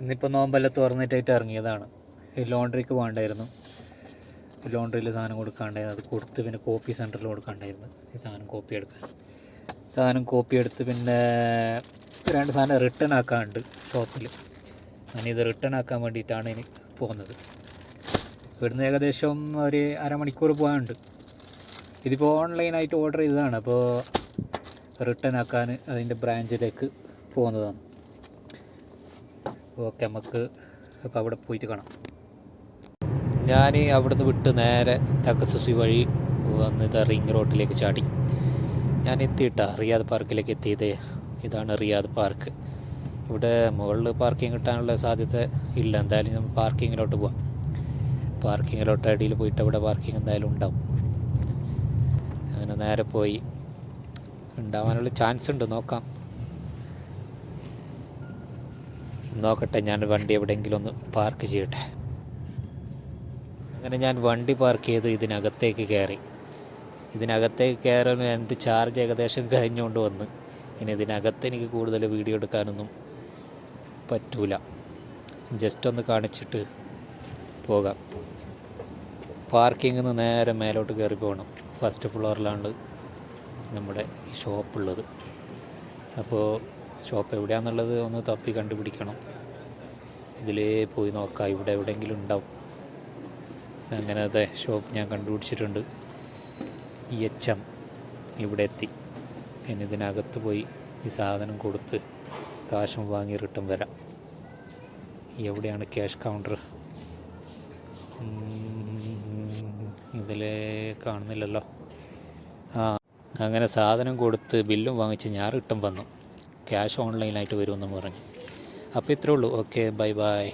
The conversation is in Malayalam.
ഇന്നിപ്പോൾ നോമ്പെല്ലാം തുറന്നിട്ടായിട്ട് ഇറങ്ങിയതാണ്. ലോണ്ടറിക്ക് പോകണ്ടായിരുന്നു. ലോണ്ടറിയിൽ സാധനം കൊടുക്കാണ്ടായിരുന്നു. അത് കൊടുത്ത് പിന്നെ കോപ്പി സെന്ററിൽ കൊടുക്കാണ്ടായിരുന്നു. ഈ സാധനം കോപ്പി എടുക്കാൻ. സാധനം കോപ്പി എടുത്ത് പിന്നെ രണ്ട് സാധനം റിട്ടേൺ ആക്കാനുണ്ട് ഷോപ്പിൽ ഞാനിത് റിട്ടേൺ ആക്കാൻ വേണ്ടിയിട്ടാണ് ഇനി പോകുന്നത്. ഇവിടുന്ന് ഏകദേശം ഒരു അരമണിക്കൂർ പോകാനുണ്ട്. ഇതിപ്പോൾ ഓൺലൈനായിട്ട് ഓർഡർ ചെയ്തതാണ്. അപ്പോൾ റിട്ടേൺ ആക്കാൻ അതിന്റെ ബ്രാഞ്ചിലേക്ക് പോകുന്നതാണ്. ഓക്കെ നമുക്ക് അപ്പോൾ അവിടെ പോയിട്ട് കാണാം. ഞാൻ അവിടുന്ന് വിട്ട് നേരെ തക്കസുസി വഴി വന്ന് ഇത് റിംഗ് റോഡിലേക്ക് ചാടി. ഞാൻ എത്തിയിട്ട റിയാദ് പാർക്കിലേക്ക് എത്തിയത്. ഇതാണ് റിയാദ് പാർക്ക്. ഇവിടെ മുകളിൽ പാർക്കിംഗ് കിട്ടാനുള്ള സാധ്യത ഇല്ല. എന്തായാലും നമ്മൾ പാർക്കിങ്ങിലോട്ട് പോവാം. പാർക്കിങ്ങിലോട്ട് അടിയിൽ പോയിട്ട് അവിടെ പാർക്കിംഗ് എന്തായാലും ഉണ്ടാവും. അങ്ങനെ നേരെ പോയി. ഉണ്ടാവാനുള്ള ചാൻസ് ഉണ്ട്. നോക്കാം. നോക്കട്ടെ ഞാൻ വണ്ടി എവിടെയെങ്കിലും ഒന്ന് പാർക്ക് ചെയ്യട്ടെ. അങ്ങനെ ഞാൻ വണ്ടി പാർക്ക് ചെയ്ത് ഇതിനകത്തേക്ക് കയറി. ഇതിനകത്തേക്ക് കയറാൻ എന്റെ ചാർജ് ഏകദേശം കഴിഞ്ഞുകൊണ്ട് വന്ന്. ഇനി ഇതിനകത്ത് എനിക്ക് കൂടുതൽ വീഡിയോ എടുക്കാനൊന്നും പറ്റൂല. ജസ്റ്റ് ഒന്ന് കാണിച്ചിട്ട് പോകാം. പാർക്കിങ്ങിൽ നിന്ന് നേരെ മേലോട്ട് കയറി പോകണം. ഫസ്റ്റ് ഫ്ലോറിലാണ് നമ്മുടെ ഷോപ്പുള്ളത് അപ്പോൾ ഷോപ്പ് എവിടെയാണെന്നുള്ളത് ഒന്ന് തപ്പി കണ്ടുപിടിക്കണം. ഇതിലേ പോയി നോക്കാം ഇവിടെ എവിടെയെങ്കിലും ഉണ്ടാവും. അങ്ങനെ അതെ ഷോപ്പ് ഞാൻ കണ്ടുപിടിച്ചിട്ടുണ്ട്. ഇ എച്ച് എം ഇവിടെ എത്തി. ഇനി ഇതിനകത്ത് പോയി ഈ സാധനം കൊടുത്ത് കാശും വാങ്ങി റിട്ടേൺ വരാം. എവിടെയാണ് ക്യാഷ് കൗണ്ടർ? ഇതിൽ കാണുന്നില്ലല്ലോ. ആ അങ്ങനെ സാധനം കൊടുത്ത് ബില്ലും വാങ്ങിച്ച് ഞാൻ റിട്ടേൺ വന്നു. ക്യാഷ് ഓൺലൈനായിട്ട് വരുമെന്നും പറഞ്ഞു. അപ്പോൾ ഇത്രേ ഉള്ളൂ. Okay bye bye.